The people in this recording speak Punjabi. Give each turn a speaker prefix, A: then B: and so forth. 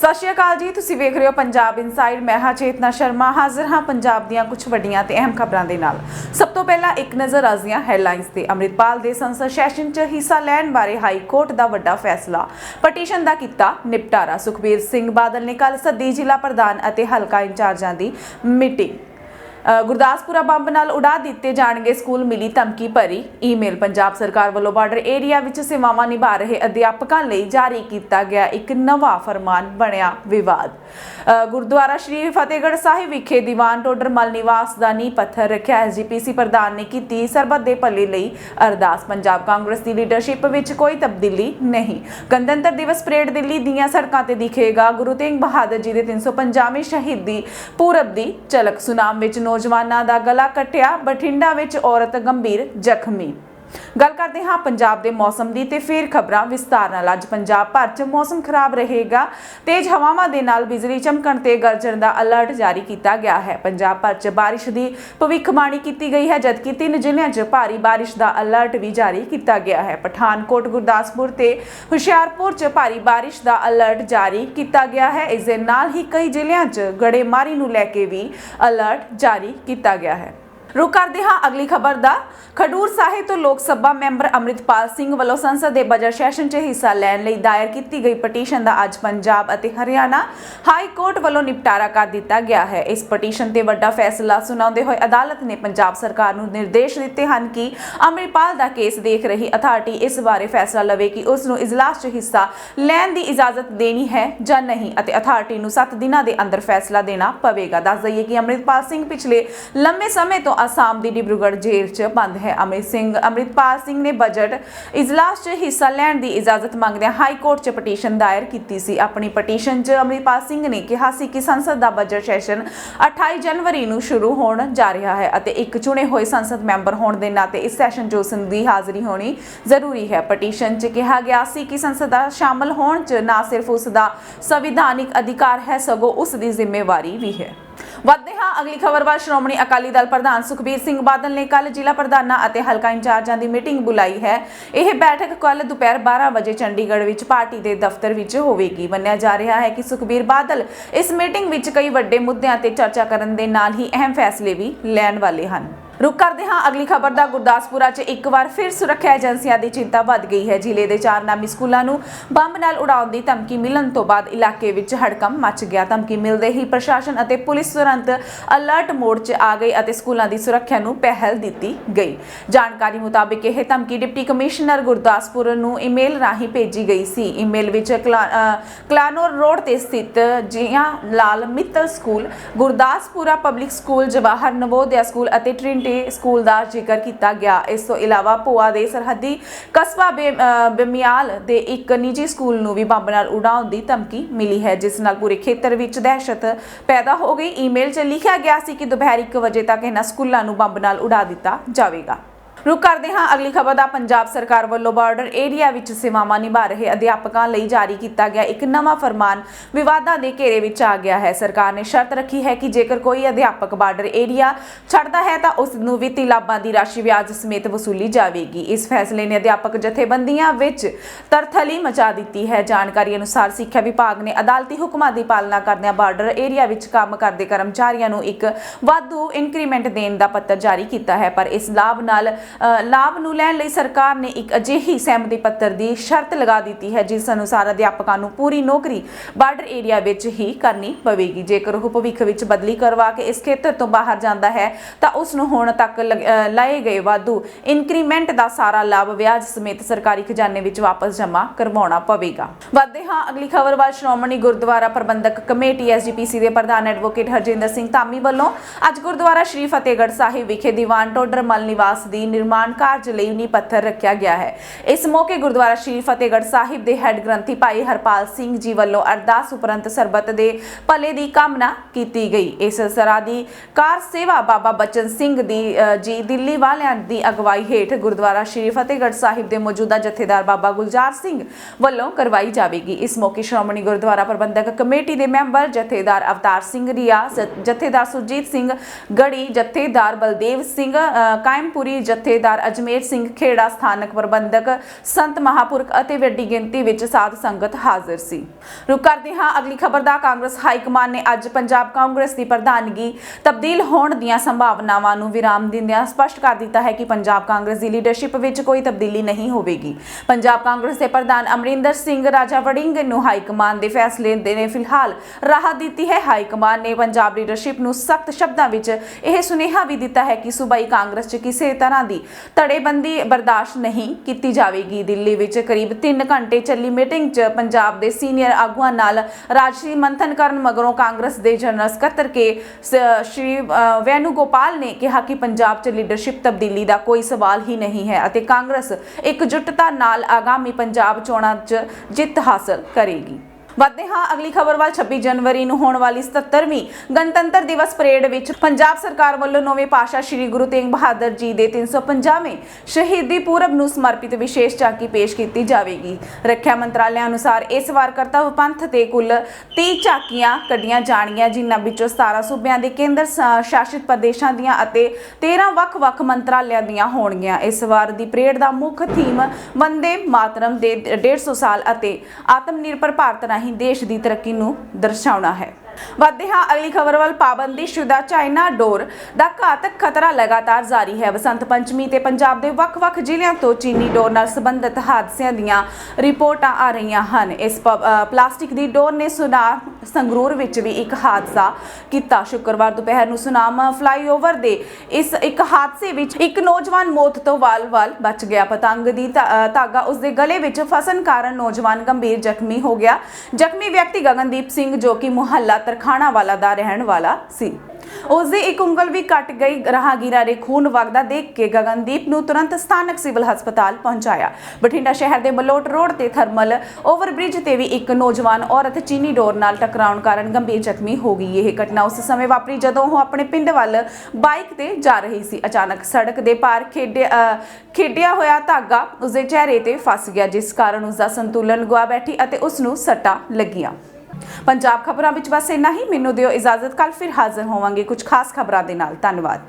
A: ਸਤਿ ਸ਼੍ਰੀ ਅਕਾਲ ਜੀ, ਤੁਸੀਂ ਵੇਖ ਰਹੇ ਹੋ ਪੰਜਾਬ ਇਨਸਾਈਡ ਮੈਂ ਹਾਂ ਚੇਤਨਾ ਸ਼ਰਮਾ, ਹਾਜ਼ਰ ਹਾਂ ਪੰਜਾਬ ਦੀਆਂ ਕੁਝ ਵੱਡੀਆਂ ਤੇ ਅਹਿਮ ਖਬਰਾਂ ਦੇ ਨਾਲ। ਸਭ ਤੋਂ ਪਹਿਲਾਂ ਇੱਕ ਨਜ਼ਰ ਅਜ਼ੀਆਂ ਹੈਡਲਾਈਨਸ ਤੇ। ਅੰਮ੍ਰਿਤਪਾਲ ਦੇ ਸੰਸਦ ਸੈਸ਼ਨ 'ਚ ਹਿੱਸਾ ਲੈਣ ਬਾਰੇ ਹਾਈ ਕੋਰਟ ਦਾ ਵੱਡਾ ਫੈਸਲਾ। ਪਟੀਸ਼ਨ ਦਾ ਕੀਤਾ ਨਿਪਟਾਰਾ। ਸੁਖਬੀਰ ਸਿੰਘ ਬਾਦਲ ਨੇ ਕੱਲ ਸੱਦੀ ਜ਼ਿਲ੍ਹਾ ਪ੍ਰਧਾਨ ਅਤੇ ਹਲਕਾ ਇੰਚਾਰਜਾਂ ਦੀ ਮੀਟਿੰਗ। ਗੁਰਦਾਸਪੁਰਾ ਬੰਬ ਨਾਲ ਉਡਾ ਦਿੱਤੇ ਜਾਣਗੇ ਸਕੂਲ ਮਿਲੀ ਧਮਕੀ ਭਰੀ। ਈਮੇਲ ਪੰਜਾਬ ਸਰਕਾਰ ਵੱਲੋਂ ਬਾਰਡਰ ਏਰੀਆ ਵਿੱਚ ਸੇਵਾਵਾਂ ਨਿਭਾ ਰਹੇ ਅਧਿਆਪਕਾਂ ਲਈ ਜਾਰੀ ਕੀਤਾ ਗਿਆ ਇੱਕ ਨਵਾਂ ਫਰਮਾਨ ਬਣਿਆ ਵਿਵਾਦ। ਗੁਰਦੁਆਰਾ ਸ਼੍ਰੀ ਫਤਿਹਗੜ੍ਹ ਸਾਹਿਬ ਵਿਖੇ ਦੀਵਾਨ ਟੋਡਰਮਲ ਨਿਵਾਸ ਦਾ ਨੀਂਹ ਪੱਥਰ ਰੱਖਿਆ ਐਸਜੀਪੀਸੀ ਪ੍ਰਧਾਨ ਨੇ ਕੀਤੀ। ਸਰਬੱਤ ਦੇ ਭਲੇ ਲਈ ਅਰਦਾਸ। ਪੰਜਾਬ ਕਾਂਗਰਸ ਦੀ ਲੀਡਰਸ਼ਿਪ ਵਿੱਚ ਕੋਈ ਤਬਦੀਲੀ ਨਹੀਂ। ਗਣਤੰਤਰ ਦਿਵਸ ਪਰੇਡ ਦਿੱਲੀ ਦੀਆਂ ਸੜਕਾਂ ਤੇ ਦਿਖੇਗਾ। ਗੁਰੂ ਤੇਗ ਬਹਾਦਰ ਜੀ ਦੇ 350ਵੇਂ ਸ਼ਹੀਦੀ ਪੂਰਬ ਦੀ ਝਲਕ। ਸੁਨਾਮ ਵਿੱਚ ਨੌਜਵਾਨਾਂ ਦਾ ਗਲਾ ਕੱਟਿਆ ਬਠਿੰਡਾ ਵਿੱਚ ਔਰਤ ਗੰਭੀਰ ਜ਼ਖਮੀ। ਗੱਲ ਕਰਦੇ ਹਾਂ ਪੰਜਾਬ ਦੇ ਮੌਸਮ ਦੀ ਤੇ ਫਿਰ ਖਬਰਾਂ ਵਿਸਤਾਰ ਨਾਲ। ਅੱਜ ਪੰਜਾਬ ਭਰ 'ਚ ਮੌਸਮ ਖਰਾਬ ਰਹੇਗਾ। ਤੇਜ਼ ਹਵਾਵਾਂ ਦੇ ਨਾਲ ਬਿਜਲੀ ਚਮਕਣ ਤੇ ਗਰਜਣ ਦਾ ਅਲਰਟ ਜਾਰੀ ਕੀਤਾ ਗਿਆ ਹੈ। ਪੰਜਾਬ ਭਰ 'ਚ ਬਾਰਿਸ਼ ਦੀ ਭਵਿੱਖਬਾਣੀ ਕੀਤੀ ਗਈ ਹੈ, ਜਦਕਿ ਤਿੰਨ ਜ਼ਿਲ੍ਹਿਆਂ 'ਚ ਭਾਰੀ ਬਾਰਿਸ਼ ਦਾ ਅਲਰਟ ਵੀ ਜਾਰੀ ਕੀਤਾ ਗਿਆ ਹੈ। ਪਠਾਨਕੋਟ, ਗੁਰਦਾਸਪੁਰ ਤੇ ਹੁਸ਼ਿਆਰਪੁਰ 'ਚ ਭਾਰੀ ਬਾਰਿਸ਼ ਦਾ ਅਲਰਟ ਜਾਰੀ ਕੀਤਾ ਗਿਆ ਹੈ। ਇਸ ਦੇ ਨਾਲ ਹੀ ਕਈ ਜ਼ਿਲ੍ਹਿਆਂ 'ਚ ਗੜੇਮਾਰੀ ਨੂੰ ਲੈ ਕੇ ਵੀ ਅਲਰਟ ਜਾਰੀ ਕੀਤਾ ਗਿਆ ਹੈ। ਰੁਕ ਕਰਦੇ ਹਾਂ ਅਗਲੀ ਖਬਰ ਦਾ। ਖਡੂਰ ਸਾਹਿਬ ਤੋਂ ਲੋਕ ਸਭਾ ਮੈਂਬਰ ਅੰਮ੍ਰਿਤਪਾਲ ਸਿੰਘ ਵੱਲੋਂ ਸੰਸਦ ਦੇ ਬਜਟ ਸੈਸ਼ਨ 'ਚ ਹਿੱਸਾ ਲੈਣ ਲਈ ਦਾਇਰ ਕੀਤੀ ਗਈ ਪਟੀਸ਼ਨ ਦਾ ਅੱਜ ਪੰਜਾਬ ਅਤੇ ਹਰਿਆਣਾ ਹਾਈ ਕੋਰਟ ਵੱਲੋਂ ਨਿਪਟਾਰਾ ਕਰ ਦਿੱਤਾ ਗਿਆ ਹੈ। ਇਸ ਪਟੀਸ਼ਨ ਤੇ ਵੱਡਾ ਫੈਸਲਾ ਸੁਣਾਉਂਦੇ ਹੋਏ ਅਦਾਲਤ ਨੇ ਪੰਜਾਬ ਸਰਕਾਰ ਨੂੰ ਨਿਰਦੇਸ਼ ਦਿੱਤੇ ਹਨ ਕਿ ਅੰਮ੍ਰਿਤਪਾਲ ਦਾ ਕੇਸ ਦੇਖ ਰਹੀ ਅਥਾਰਟੀ ਇਸ ਬਾਰੇ ਫੈਸਲਾ ਲਵੇ ਕਿ ਉਸ ਨੂੰ ਇਜਲਾਸ 'ਚ ਹਿੱਸਾ ਲੈਣ ਦੀ ਇਜਾਜ਼ਤ ਦੇਣੀ ਹੈ ਜਾਂ ਨਹੀਂ ਅਤੇ ਅਥਾਰਟੀ ਨੂੰ 7 ਦਿਨਾਂ ਦੇ ਅੰਦਰ ਫੈਸਲਾ ਦੇਣਾ ਪਵੇਗਾ। ਦੱਸ ਦਈਏ ਕਿ ਅੰਮ੍ਰਿਤਪਾਲ ਸਿੰਘ ਪਿਛਲੇ ਲੰਮੇ ਸਮੇਂ ਤੋਂ ਅਸਾਮ ਦੀ ਡਿਬਰੂਗੜ੍ਹ ਜੇਲ੍ਹ 'ਚ ਬੰਦ ਹੈ। ਅੰਮ੍ਰਿਤ ਸਿੰਘ, ਅੰਮ੍ਰਿਤਪਾਲ ਸਿੰਘ ਨੇ ਬਜਟ ਇਜਲਾਸ 'ਚ ਹਿੱਸਾ ਲੈਣ ਦੀ ਇਜਾਜ਼ਤ ਮੰਗਦਿਆਂ ਹਾਈ ਕੋਰਟ 'ਚ ਪਟੀਸ਼ਨ ਦਾਇਰ ਕੀਤੀ ਸੀ। ਆਪਣੀ ਪਟੀਸ਼ਨ 'ਚ ਅੰਮ੍ਰਿਤਪਾਲ ਸਿੰਘ ਨੇ ਕਿਹਾ ਸੀ ਕਿ ਸੰਸਦ ਦਾ ਬਜਟ ਸੈਸ਼ਨ 28 ਜਨਵਰੀ ਨੂੰ ਸ਼ੁਰੂ ਹੋਣ ਜਾ ਰਿਹਾ ਹੈ ਅਤੇ ਇੱਕ ਚੁਣੇ ਹੋਏ ਸੰਸਦ ਮੈਂਬਰ ਹੋਣ ਦੇ ਨਾਤੇ ਇਸ ਸੈਸ਼ਨ 'ਚ ਉਸ ਦੀ ਹਾਜ਼ਰੀ ਹੋਣੀ ਜ਼ਰੂਰੀ ਹੈ। ਪਟੀਸ਼ਨ 'ਚ ਕਿਹਾ ਗਿਆ ਸੀ ਕਿ ਸੰਸਦ ਦਾ ਸ਼ਾਮਲ ਹੋਣ 'ਚ ਨਾ ਸਿਰਫ ਉਸ ਦਾ ਸੰਵਿਧਾਨਿਕ ਅਧਿਕਾਰ ਹੈ, ਸਗੋਂ ਉਸ ਦੀ ਜ਼ਿੰਮੇਵਾਰੀ ਵੀ ਹੈ। ਵੱਧਦੇ ਹਾਂ। ਅਗਲੀ ਖਬਰ ਵੱਲ ਸ਼੍ਰੋਮਣੀ ਅਕਾਲੀ ਦਲ ਪ੍ਰਧਾਨ ਸੁਖਬੀਰ ਸਿੰਘ ਬਾਦਲ ਨੇ ਕੱਲ ਜ਼ਿਲ੍ਹਾ ਪ੍ਰਧਾਨਾਂ ਅਤੇ ਹਲਕਾ ਇੰਚਾਰਜਾਂ ਦੀ ਮੀਟਿੰਗ ਬੁਲਾਈ ਹੈ। ਇਹ ਬੈਠਕ ਕੱਲ ਦੁਪਹਿਰ 12 ਵਜੇ ਚੰਡੀਗੜ੍ਹ ਵਿੱਚ ਪਾਰਟੀ ਦੇ ਦਫ਼ਤਰ ਵਿੱਚ ਹੋਵੇਗੀ। ਮੰਨਿਆ ਜਾ ਰਿਹਾ ਹੈ ਕਿ ਸੁਖਬੀਰ ਬਾਦਲ ਇਸ ਮੀਟਿੰਗ ਵਿੱਚ ਕਈ ਵੱਡੇ ਮੁੱਦਿਆਂ ਤੇ ਚਰਚਾ ਕਰਨ ਦੇ ਨਾਲ ਹੀ ਅਹਿਮ ਫੈਸਲੇ ਵੀ ਲੈਣ ਵਾਲੇ ਹਨ। ਰੁਕ ਕਰਦੇ ਹਾਂ। ਅਗਲੀ ਖਬਰ ਦਾ ਗੁਰਦਾਸਪੁਰਾ 'ਚ ਇੱਕ ਵਾਰ ਫਿਰ ਸੁਰੱਖਿਆ ਏਜੰਸੀਆਂ ਦੀ ਚਿੰਤਾ ਵੱਧ ਗਈ ਹੈ। ਜ਼ਿਲ੍ਹੇ ਦੇ ਚਾਰ ਨਾਮੀ ਸਕੂਲਾਂ ਨੂੰ ਬੰਬ ਨਾਲ ਉਡਾਉਣ ਦੀ ਧਮਕੀ ਮਿਲਣ ਤੋਂ ਬਾਅਦ ਇਲਾਕੇ ਵਿੱਚ ਹੜਕੰਪ ਮਚ ਗਿਆ। ਧਮਕੀ ਮਿਲਦੇ ਹੀ ਪ੍ਰਸ਼ਾਸਨ ਅਤੇ ਪੁਲਿਸ ਤੁਰੰਤ ਅਲਰਟ ਮੋਡ 'ਚ ਆ ਗਈ ਅਤੇ ਸਕੂਲਾਂ ਦੀ ਸੁਰੱਖਿਆ ਨੂੰ ਪਹਿਲ ਦਿੱਤੀ ਗਈ। ਜਾਣਕਾਰੀ ਮੁਤਾਬਕ ਇਹ ਧਮਕੀ ਡਿਪਟੀ ਕਮਿਸ਼ਨਰ ਗੁਰਦਾਸਪੁਰ ਨੂੰ ਈਮੇਲ ਰਾਹੀਂ ਭੇਜੀ ਗਈ ਸੀ। ਈਮੇਲ ਵਿੱਚ ਕਲਾ- ਅ, ਰੋਡ ਤੇ ਸਥਿਤ Jiya Lal Mittal school Gurdaspura public school Jawahar Navodaya school ਅਤੇ ਟ੍ਰਿੰਟੀ ਸਕੂਲ ਦਾ ਜ਼ਿਕਰ ਕੀਤਾ ਗਿਆ। ਇਸ ਤੋਂ ਇਲਾਵਾ ਭੋਆ ਦੇ ਸਰਹੱਦੀ ਕਸਬਾ ਬੇ- ਅ, ਬਮਿਆਲ ਦੇ ਇੱਕ ਨਿੱਜੀ ਸਕੂਲ ਨੂੰ ਵੀ ਬੰਬ ਨਾਲ ਉਡਾਉਣ ਦੀ ਧਮਕੀ ਮਿਲੀ ਹੈ ਜਿਸ ਨਾਲ ਪੂਰੇ ਖੇਤਰ ਵਿੱਚ ਦਹਿਸ਼ਤ ਪੈਦਾ ਹੋ ਗਈ। ਈਮੇਲ 'ਚ ਲਿਖਿਆ ਗਿਆ ਸੀ ਕਿ ਦੁਪਹਿਰ 1 ਵਜੇ ਤੱਕ ਇਹਨਾਂ ਸਕੂਲਾਂ ਨੂੰ ਬੰਬ ਨਾਲ ਉਡਾ ਦਿੱਤਾ ਜਾਵੇਗਾ। ਰੁਕ ਕਰਦੇ ਹਾਂ। ਅਗਲੀ ਖਬਰ ਦਾ ਪੰਜਾਬ ਸਰਕਾਰ ਵੱਲੋਂ ਬਾਰਡਰ ਏਰੀਆ ਵਿੱਚ ਸੇਵਾਵਾਂ ਨਿਭਾ ਰਹੇ ਅਧਿਆਪਕਾਂ ਲਈ ਜਾਰੀ ਕੀਤਾ ਗਿਆ। ਇੱਕ ਨਵਾਂ ਫਰਮਾਨ ਵਿਵਾਦਾਂ ਦੇ ਘੇਰੇ ਵਿੱਚ ਆ ਗਿਆ ਹੈ। ਸਰਕਾਰ ਨੇ ਸ਼ਰਤ ਰੱਖੀ ਹੈ ਕਿ ਜੇਕਰ ਕੋਈ ਅਧਿਆਪਕ ਬਾਰਡਰ ਏਰੀਆ ਛੱਡਦਾ ਹੈ, ਤਾਂ ਉਸ ਨੂੰ ਵਿੱਤੀ ਲਾਭਾਂ ਦੀ ਰਾਸ਼ੀ ਵਿਆਜ ਸਮੇਤ ਵਸੂਲੀ ਜਾਵੇਗੀ। ਇਸ ਫੈਸਲੇ ਨੇ ਅਧਿਆਪਕ ਜਥੇਬੰਦੀਆਂ ਵਿੱਚ ਤਰਥਲੀ ਮਚਾ ਦਿੱਤੀ ਹੈ। ਜਾਣਕਾਰੀ ਅਨੁਸਾਰ ਸਿੱਖਿਆ ਵਿਭਾਗ ਨੇ ਅਦਾਲਤੀ ਹੁਕਮਾਂ ਦੀ ਪਾਲਣਾ ਕਰਦਿਆਂ ਬਾਰਡਰ ਏਰੀਆ ਵਿੱਚ ਕੰਮ ਕਰਦੇ ਕਰਮਚਾਰੀਆਂ ਨੂੰ ਇੱਕ ਵਾਧੂ ਇਨਕਰੀਮੈਂਟ ਦੇਣ ਦਾ ਪੱਤਰ ਜਾਰੀ ਕੀਤਾ ਹੈ, ਪਰ ਇਸ ਲਾਭ ਨਾਲ ਲਾਭ ਨੂੰ ਲੈਣ ਲਈ ਸਰਕਾਰ ਨੇ ਇੱਕ ਅਜਿਹੀ ਸਹਿਮਤੀ ਪੱਤਰ ਦੀ ਸ਼ਰਤ ਲਗਾ ਦਿੱਤੀ ਹੈ, ਜਿਸ ਅਨੁਸਾਰ ਅਧਿਆਪਕਾਂ ਨੂੰ ਪੂਰੀ ਨੌਕਰੀ ਬਾਰਡਰ ਏਰੀਆ ਵਿੱਚ ਹੀ ਕਰਨੀ ਪਵੇਗੀ। ਜੇਕਰ ਉਹ ਭਵਿੱਖ ਵਿੱਚ ਬਦਲੀ ਕਰਵਾ ਕੇ ਇਸ ਖੇਤਰ ਤੋਂ ਬਾਹਰ ਜਾਂਦਾ ਹੈ, ਤਾਂ ਉਸ ਨੂੰ ਹੁਣ ਤੱਕ ਲਗ- ਗਏ ਵਾਧੂ ਇਨਕਰੀਮੈਂਟ ਦਾ ਸਾਰਾ ਲਾਭ ਵਿਆਜ ਸਮੇਤ ਸਰਕਾਰੀ ਖਜ਼ਾਨੇ ਵਿੱਚ ਵਾਪਸ ਜਮ੍ਹਾਂ ਕਰਵਾਉਣਾ ਪਵੇਗਾ। ਵਧਦੇ ਹਾਂ, ਅਗਲੀ ਖਬਰ ਵੱਲ ਸ਼੍ਰੋਮਣੀ ਗੁਰਦੁਆਰਾ ਪ੍ਰਬੰਧਕ ਕਮੇਟੀ ਐਸਜੀਪੀਸੀ ਦੇ ਪ੍ਰਧਾਨ ਐਡਵੋਕੇਟ ਹਰਜਿੰਦਰ ਸਿੰਘ ਧਾਮੀ ਵੱਲੋਂ ਅੱਜ ਗੁਰਦੁਆਰਾ ਸ਼੍ਰੀ ਫਤਿਹਗੜ੍ਹ ਸਾਹਿਬ ਵਿਖੇ ਦੀਵਾਨ ਟੋਡਰ ਮਲ ਨਿਵਾਸ ਦੀ ਨਿਰਮਾਣ ਕਾਰਜ ਲਈ ਨੀਂਹ ਪੱਥਰ ਰੱਖਿਆ ਗਿਆ ਹੈ। ਇਸ ਮੌਕੇ ਗੁਰਦੁਆਰਾ ਸ਼੍ਰੀ ਫਤਿਹਗੜ੍ਹ ਸਾਹਿਬ ਦੇ ਹੈੱਡ ਗ੍ਰੰਥੀ ਭਾਈ ਹਰਪਾਲ ਸਿੰਘ ਜੀ ਵੱਲੋਂ ਅਰਦਾਸ ਉਪਰੰਤ ਸਰਬੱਤ ਦੇ ਭਲੇ ਦੀ ਕਾਮਨਾ ਕੀਤੀ ਗਈ। ਇਸ ਸਰਾਂ ਕਾਰ ਸੇਵਾ ਬਾਬਾ ਬਚਨ ਸਿੰਘ ਦੀ ਜੀ ਦਿੱਲੀ ਵਾਲਿਆਂ ਦੀ ਅਗਵਾਈ ਹੇਠ ਗੁਰਦੁਆਰਾ ਸ਼੍ਰੀ ਫਤਿਹਗੜ੍ਹ ਸਾਹਿਬ ਦੇ ਮੌਜੂਦਾ ਜਥੇਦਾਰ ਬਾਬਾ ਗੁਲਜ਼ਾਰ ਸਿੰਘ ਵੱਲੋਂ ਕਰਵਾਈ ਜਾਵੇਗੀ। ਇਸ ਮੌਕੇ ਸ਼੍ਰੋਮਣੀ ਗੁਰਦੁਆਰਾ ਪ੍ਰਬੰਧਕ ਕਮੇਟੀ ਦੇ ਮੈਂਬਰ ਜਥੇਦਾਰ ਅਵਤਾਰ ਸਿੰਘ ਰਿਆ, ਸ- ਜਥੇਦਾਰ ਸੁਰਜੀਤ ਸਿੰਘ ਗੜੀ, ਜਥੇਦਾਰ ਬਲਦੇਵ ਸਿੰਘ ਕਾਇਮਪੁਰੀ, ਜਥੇ ਜਥੇਦਾਰ ਅਜਮੇਰ ਸਿੰਘ ਖੇੜਾ ਸਥਾਨਕ ਪ੍ਰਬੰਧਕ ਸੰਤ ਮਹਾਪੁਰਖ ਅਤੇ ਵੱਡੀ ਗਿਣਤੀ ਵਿੱਚ ਸਾਧ ਸੰਗਤ ਹਾਜ਼ਰ ਸੀ। ਰੁਕ ਕਰਦੇ ਹਾਂ, ਅਗਲੀ ਖਬਰ ਦਾ। ਕਾਂਗਰਸ ਹਾਈ ਕਮਾਨ ਨੇ ਅੱਜ ਪੰਜਾਬ ਕਾਂਗਰਸ ਦੀ ਪ੍ਰਧਾਨਗੀ ਤਬਦੀਲ ਹੋਣ ਦੀਆਂ ਸੰਭਾਵਨਾਵਾਂ ਨੂੰ ਵਿਰਾਮ ਦਿੰਦਿਆਂ ਸਪਸ਼ਟ ਕਰ ਦਿੱਤਾ ਹੈ ਕਿ ਪੰਜਾਬ ਕਾਂਗਰਸ ਦੀ ਲੀਡਰਸ਼ਿਪ ਵਿੱਚ ਕੋਈ ਤਬਦੀਲੀ ਨਹੀਂ ਹੋਵੇਗੀ। ਪੰਜਾਬ ਕਾਂਗਰਸ ਦੇ ਪ੍ਰਧਾਨ ਅਮਰਿੰਦਰ ਸਿੰਘ ਰਾਜਾ ਵੜਿੰਗ ਨੂੰ ਹਾਈ ਕਮਾਨ ਦੇ ਫੈਸਲੇ ਦੇ ਨੇ ਫਿਲਹਾਲ ਰਾਹਤ ਦਿੱਤੀ ਹੈ। ਹਾਈ ਕਮਾਨ ਨੇ ਪੰਜਾਬ ਲੀਡਰਸ਼ਿਪ ਨੂੰ ਸਖਤ ਸ਼ਬਦਾਂ ਵਿੱਚ ਇਹ ਸੁਨੇਹਾ ਵੀ ਦਿੱਤਾ ਹੈ ਕਿ ਸੂਬਾਈ ਕਾਂਗਰਸ 'ਚ ਕਿਸੇ ਤਰ੍ਹਾਂ ਦੀ ਧੜੇਬੰਦੀ ਬਰਦਾਸ਼ਤ ਨਹੀਂ ਕੀਤੀ ਜਾਵੇਗੀ। ਦਿੱਲੀ ਵਿੱਚ ਕਰੀਬ 3 ਘੰਟੇ ਚੱਲੀ ਮੀਟਿੰਗ 'ਚ ਪੰਜਾਬ ਦੇ ਸੀਨੀਅਰ ਆਗੂਆਂ ਨਾਲ ਰਾਜਸੀ ਮੰਥਨ ਕਰਨ ਮਗਰੋਂ ਕਾਂਗਰਸ ਦੇ ਜਨਰਲ ਸਕੱਤਰ ਕੇ ਸ- ਸ਼੍ਰੀ ਅ, ਨੇ ਕਿਹਾ ਕਿ ਪੰਜਾਬ 'ਚ ਲੀਡਰਸ਼ਿਪ ਤਬਦੀਲੀ ਦਾ ਕੋਈ ਸਵਾਲ ਹੀ ਨਹੀਂ ਹੈ ਅਤੇ ਕਾਂਗਰਸ ਇਕਜੁੱਟਤਾ ਨਾਲ ਆਗਾਮੀ ਪੰਜਾਬ ਚੋਣਾਂ 'ਚ ਜਿੱਤ ਹਾਸਲ ਕਰੇਗੀ। ਵੱਧਦੇ ਹਾਂ, ਅਗਲੀ ਖਬਰ ਵੱਲ 26 ਜਨਵਰੀ ਨੂੰ ਹੋਣ ਵਾਲੀ 77ਵੀਂ ਗਣਤੰਤਰ ਦਿਵਸ ਪਰੇਡ ਵਿੱਚ ਪੰਜਾਬ ਸਰਕਾਰ ਵੱਲੋਂ ਨੌਵੇਂ ਪਾਸ਼ਾ ਸ੍ਰੀ ਗੁਰੂ ਤੇਗ ਬਹਾਦਰ ਜੀ ਦੇ 350ਵੇਂ ਸ਼ਹੀਦੀ ਪੂਰਬ ਨੂੰ ਸਮਰਪਿਤ ਵਿਸ਼ੇਸ਼ ਝਾਕੀ ਪੇਸ਼ ਕੀਤੀ ਜਾਵੇਗੀ। ਰੱਖਿਆ ਮੰਤਰਾਲੇ ਅਨੁਸਾਰ ਇਸ ਵਾਰ ਕਰਤਵ ਪੰਥ ਤੇ ਕੁੱਲ 30 ਝਾਕੀਆਂ ਕੱਢੀਆਂ ਜਾਣਗੀਆਂ, ਜਿਨ੍ਹਾਂ ਵਿੱਚੋਂ 17 ਸੂਬਿਆਂ ਦੇ ਕੇਂਦਰ ਸ਼ਾਸਿਤ ਪ੍ਰਦੇਸ਼ਾਂ ਦੀਆਂ ਅਤੇ 13 ਵੱਖ-ਵੱਖ ਮੰਤਰਾਲਿਆਂ ਦੀਆਂ ਹੋਣਗੀਆਂ। ਇਸ ਵਾਰ ਦੀ ਪਰੇਡ ਦਾ ਮੁੱਖ ਥੀਮ ਵੰਦੇ ਮਾਤਰਮ ਦੇ 150 ਸਾਲ ਅਤੇ ਆਤਮ ਨਿਰਭਰ ਭਾਰਤ ਰਾਹੀਂ ਦੇਸ਼ ਦੀ ਤਰੱਕੀ ਨੂੰ ਦਰਸਾਉਣਾ ਹੈ। ਵੱਧਦੇ ਹਾਂ ਅਗਲੀ ਖਬਰ ਵੱਲ, ਪਾਬੰਦੀ ਸ਼ੁਦਾ ਚਾਈਨਾ ਡੋਰ ਦਾ ਘਾਤਕ ਖਤਰਾ ਲਗਾਤਾਰ ਜਾਰੀ ਹੈ। ਬਸੰਤ ਪੰਚਮੀ ਤੇ ਪੰਜਾਬ ਦੇ ਵੱਖ-ਵੱਖ ਜ਼ਿਲ੍ਹਿਆਂ ਤੋਂ ਚੀਨੀ ਡੋਰ ਨਾਲ ਸੰਬੰਧਿਤ ਹਾਦਸਿਆਂ ਦੀਆਂ ਰਿਪੋਰਟਾਂ ਆ ਰਹੀਆਂ ਹਨ। ਇਸ ਪਲਾਸਟਿਕ ਦੀ ਡੋਰ ਨੇ ਸੁਨਾਮ ਸੰਗਰੂਰ ਵਿੱਚ ਵੀ ਇੱਕ ਹਾਦਸਾ ਕੀਤਾ। ਸ਼ੁੱਕਰਵਾਰ ਦੁਪਹਿਰ ਨੂੰ ਸੁਨਾਮ ਫਲਾਈਓਵਰ ਦੇ ਇਸ ਇੱਕ ਹਾਦਸੇ ਵਿੱਚ ਇੱਕ ਨੌਜਵਾਨ ਮੌਤ ਤੋਂ ਵਾਲ-ਵਾਲ ਬਚ ਗਿਆ। ਪਤੰਗ ਦੀ ਧਾਗਾ ਉਸ ਦੇ ਗਲੇ ਵਿੱਚ ਫਸਣ ਕਾਰਨ ਨੌਜਵਾਨ ਗੰਭੀਰ ਜ਼ਖਮੀ ਹੋ ਗਿਆ। ਜ਼ਖਮੀ ਵਿਅਕਤੀ ਗਗਨਦੀਪ ਸਿੰਘ ਜੋ ਕਿ ਮੁਹੱਲਾ ਤਰਖਾਣਾ ਵਾਲਾ ਦਾ ਰਹਿਣ ਵਾਲਾ ਸੀ। ਉਸ ਦੀ ਇੱਕ ਉਂਗਲ ਵੀ ਕੱਟ ਗਈ। ਰਾਹਗੀਰਾਂ ਨੇ ਖੂਨ ਵਗਦਾ ਦੇਖ ਕੇ ਗਗਨਦੀਪ ਨੂੰ ਤੁਰੰਤ ਸਥਾਨਕ ਸਿਵਲ ਹਸਪਤਾਲ ਪਹੁੰਚਾਇਆ। ਬਠਿੰਡਾ ਸ਼ਹਿਰ ਦੇ ਮਲੋਟ ਰੋਡ ਤੇ ਥਰਮਲ ਓਵਰਬ੍ਰਿਜ ਤੇ ਵੀ ਇੱਕ ਨੌਜਵਾਨ ਔਰਤ ਚੀਨੀ ਡੋਰ ਨਾਲ ਟਕਰਾਉਣ ਕਾਰਨ ਗੰਭੀਰ ਜ਼ਖਮੀ ਹੋ ਗਈ। ਇਹ ਘਟਨਾ ਉਸ ਸਮੇਂ ਵਾਪਰੀ ਜਦੋਂ ਉਹ ਆਪਣੇ ਪਿੰਡ ਵੱਲ ਬਾਈਕ ਤੇ ਜਾ ਰਹੀ ਸੀ। ਅਚਾਨਕ ਸੜਕ ਦੇ ਪਾਰ ਖੇਡਿਆ ਖੇਡਿਆ ਹੋਇਆ ਧਾਗਾ ਉਸਦੇ ਚਿਹਰੇ ਤੇ ਫਸ ਗਿਆ, ਜਿਸ ਕਾਰਨ ਉਸ ਦਾ ਸੰਤੁਲਨ ਗੁਆ ਬੈਠੀ ਅਤੇ ਉਸ ਨੂੰ ਸੱਟਾਂ ਲੱਗੀਆਂ। ਪੰਜਾਬ ਖਬਰਾਂ ਵਿੱਚ ਬਸ ਇੰਨਾ ਹੀ। ਮੈਨੂੰ ਦਿਓ ਇਜਾਜ਼ਤ। ਕੱਲ ਫਿਰ ਹਾਜ਼ਰ ਹੋਵਾਂਗੇ ਕੁਝ ਖਾਸ ਖਬਰਾਂ ਦੇ ਨਾਲ। ਧੰਨਵਾਦ।